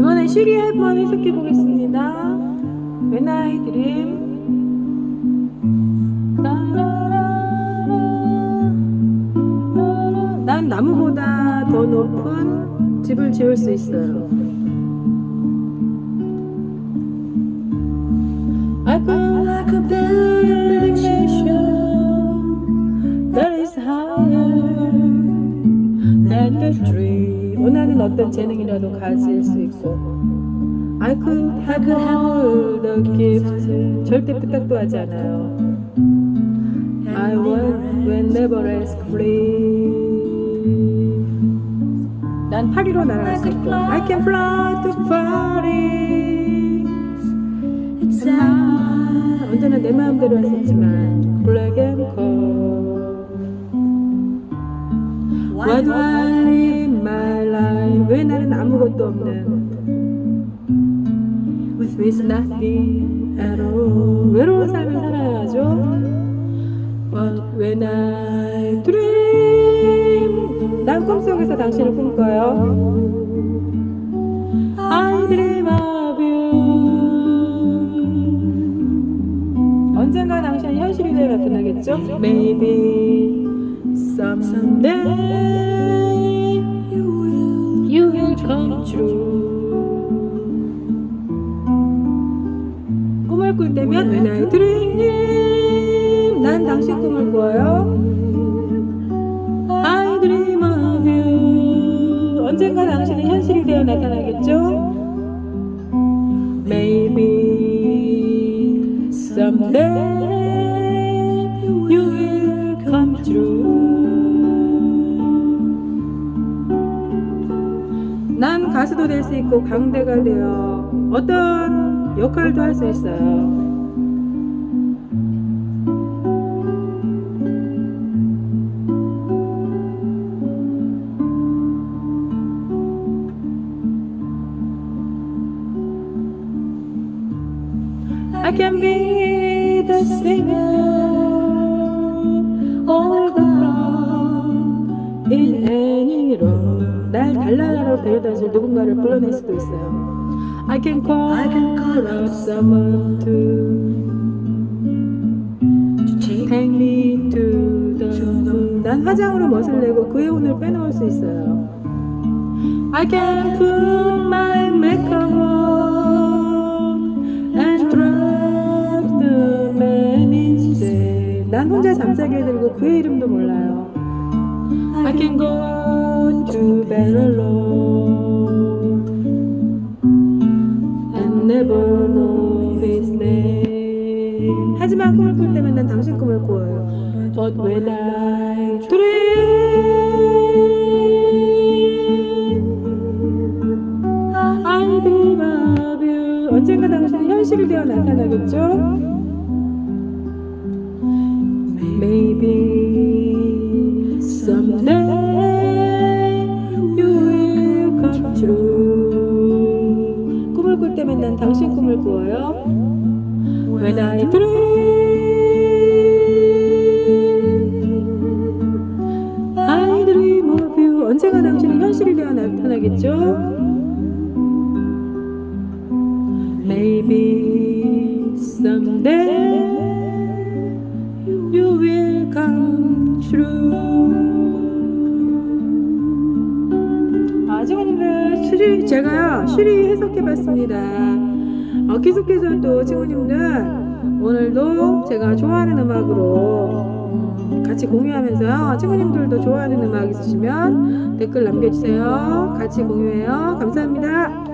이번엔 쉬리 한번 해석해 보겠습니다. When I dream. 난 나무보다 더 높은 집을 지을 수 있어요. I could build a mansion that is higher than the tree. 원하는 어떤 재능이라도 가질 수 있고. I could have all the gifts. 절대 부탁도 하지 않아요. I want when never ask free. 난 파리로 날아갈 수 있고. I can fly to Paris. It's 언제나 내 마음대로 있지만 black and cold. Why do I? 왜 나는 아무것도 없는 with nothing at all. 외로운 삶을 살아야죠. But when I dream, 난 꿈속에서 당신을 꿈꿔요. I dream of you. 언젠가 당신은 현실이 되어 나타나겠죠? Maybe someday 언젠가 당신은 현실이 되어 나타나겠죠 Maybe someday you will come true 난 가수도 될 수 있고 강대가 되어 어떤 역할도 할 수 있어요. I can be the singer all the wrong in any room 날 달나라로 데려다 줄 누군가를 불러낼 수도 있어요 I can call, I can call up someone to take me to the moon 난 화장으로 멋을 내고 그의 혼을 빼놓을 수 있어요 I can put my makeup on 들고 그의 이름도 몰라요 I can go to bed alone and never know his name. 하지만 꿈을 꿀 때면 난 당신 꿈을 꿔요. But when I dream, I dream of you. 언젠가 당신은 현실이 되어 나타나겠죠? 당신 꿈을 꾸어요. When I dream, I dream of you. 언젠가 당신은 현실이 되어 나타나겠죠? Maybe someday you will come true. 제가요, 쉬리 해석해봤습니다. 어, 계속해서 또 친구님들, 오늘도 제가 좋아하는 음악으로 음, 같이 공유하면서요. 친구님들도 좋아하는 음악 있으시면 댓글 남겨주세요. 같이 공유해요. 감사합니다.